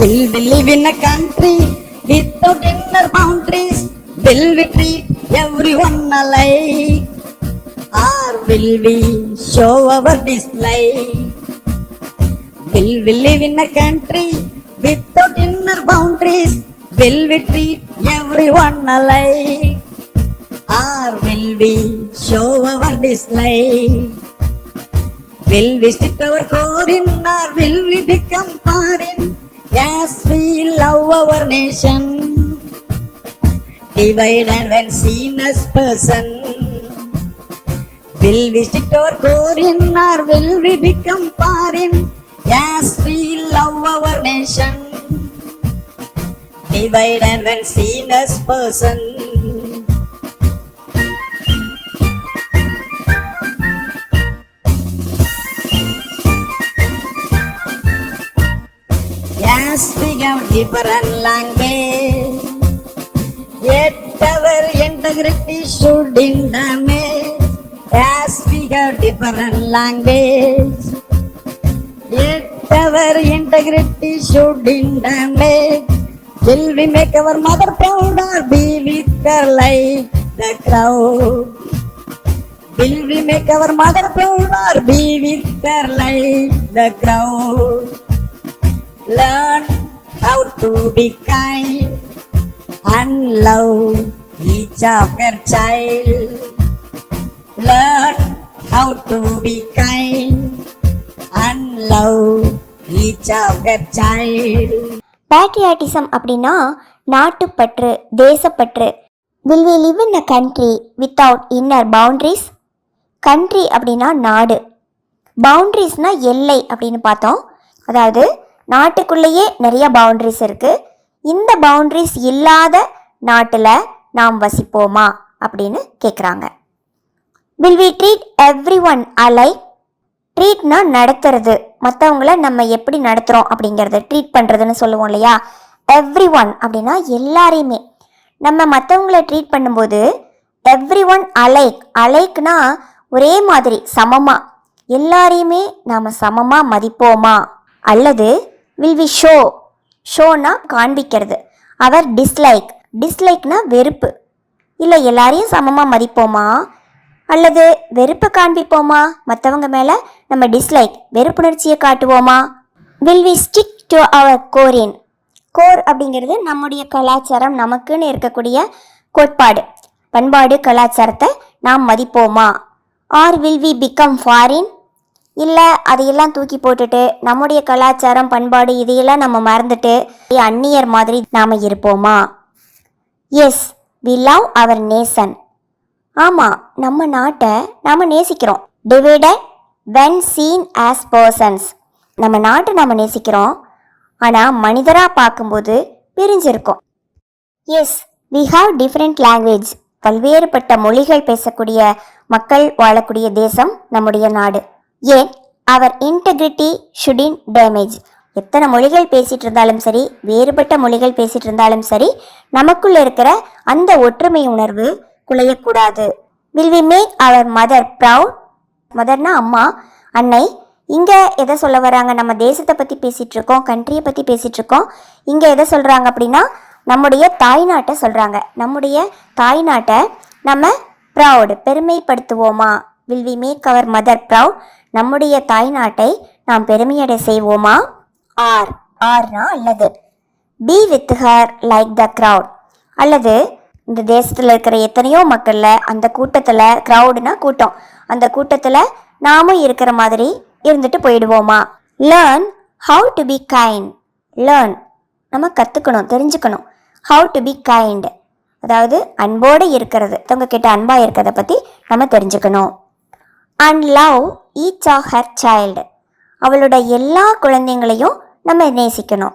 Will we live in a country without inner boundaries? Will we treat everyone alike? Or will we show our dislike? Will we live in a country without inner boundaries? Will we treat everyone alike? Or will we show our dislike? will visit our will visit our core or will we become foreign yes we love our nation divide and when seen as person will visit our korin will we become foreign yes we love our nation divide and when seen as person we language. Yet our integrity should in damage. Yes, we have different language. Yet our integrity should in. Will we make our mother proud or be with her like the crowd? Will we make our mother proud or be with her like the crowd? Learn to be kind and love each of your child. Learn how to be kind and love each of your child. Patriotism அப்படின்னா நாட்டுப்பற்று தேசப்பற்று. Will we live in a country without inner boundaries country அப்படின்னா நாடு. பவுண்ட்ரிஸ்னால் எல்லை அப்படின்னு பார்த்தோம். அதாவது நாட்டுக்குள்ளேயே நிறைய பவுண்ட்ரிஸ் இருக்குது இந்த பவுண்ட்ரிஸ் இல்லாத நாட்டில் நாம் வசிப்போமா? அப்படின்னு கேட்குறாங்க will we treat every one alike ட்ரீட்னா நடத்துறது மற்றவங்கள நம்ம எப்படி நடத்துகிறோம் அப்படிங்கிறத ட்ரீட் பண்ணுறதுன்னு சொல்லுவோம் இல்லையா? எவ்ரி ஒன் அப்படின்னா எல்லாரையுமே. நம்ம மற்றவங்கள ட்ரீட் பண்ணும்போது எவ்ரி ஒன் அலைக் அலைக்னா ஒரே மாதிரி சமமாக எல்லாரையுமே நாம் சமமாக மதிப்போமா? அல்லது வில் வி ஷோ ஷோனா காண்பிக்கிறது. அவர் டிஸ்லைக் டிஸ்லைக்னா வெறுப்பு. இல்லை எல்லாரையும் சமமாக மதிப்போமா? அல்லது வெறுப்பை காண்பிப்போமா? மற்றவங்க மேலே நம்ம டிஸ்லைக் வெறுப்புணர்ச்சியை காட்டுவோமா? Will we stick to our core core அப்படிங்கிறது நம்முடைய கலாச்சாரம் நமக்குன்னு இருக்கக்கூடிய கோட்பாடு. பண்பாடு கலாச்சாரத்தை நாம் மதிப்போமா? Or will we become foreign இல்லை அதையெல்லாம் தூக்கி போட்டுட்டு நம்முடைய கலாச்சாரம் பண்பாடு இதையெல்லாம் நம்ம மறந்துட்டு அந்நியர் மாதிரி நாம் இருப்போமா? Yes we love our nation ஆமாம் நம்ம நாட்டை நாம் நேசிக்கிறோம். Divided when seen as persons நம்ம நாட்டை நாம் நேசிக்கிறோம். ஆனால் மனிதராக பார்க்கும்போது பிரிஞ்சிருக்கோம். Yes we have different language பல்வேறுபட்ட மொழிகள் பேசக்கூடிய மக்கள் வாழக்கூடிய தேசம் நம்முடைய நாடு. ஏன் அவர் இன்டெகிரிட்டி ஷுடின் டேமேஜ் எத்தனை மொழிகள் பேசிகிட்டு இருந்தாலும் சரி வேறுபட்ட மொழிகள் பேசிகிட்டு இருந்தாலும் சரி நமக்குள்ளே இருக்கிற அந்த ஒற்றுமை உணர்வு குலையக்கூடாது. Will we make our mother proud மதர்னா அம்மா அன்னை இங்கே எதை சொல்ல வராங்க? நம்ம தேசத்தை பற்றி பேசிகிட்டு இருக்கோம் கண்ட்ரியை பற்றி பேசிகிட்டு இருக்கோம் இங்கே எதை சொல்கிறாங்க அப்படின்னா நம்முடைய தாய்நாட்டை சொல்கிறாங்க நம்முடைய தாய்நாட்டை நம்ம proud பெருமைப்படுத்துவோமா? Will we make our mother proud நம்முடைய தாய்நாட்டை நாம் பெருமையடை செய்வோமா? ஆர். ஆர்னா அல்லது be with her like the crowd. அல்லது இந்த தேசத்தில் இருக்கிற எத்தனையோ மக்களில் அந்த கூட்டத்தில் க்ரௌடுனா கூட்டம். அந்த கூட்டத்தில் நாமும் இருக்கிற மாதிரி இருந்துட்டு போயிடுவோமா? Learn how to be kind learn நம்ம கற்றுக்கணும் தெரிஞ்சுக்கணும். ஹவு டு பி கைண்ட் அதாவது அன்போடு இருக்கிறது. தவங்க கிட்ட அன்பாக இருக்கிறத பற்றி நம்ம தெரிஞ்சுக்கணும். And love each of her child அவளோட எல்லா குழந்தைங்களையும் நம்ம நேசிக்கணும்.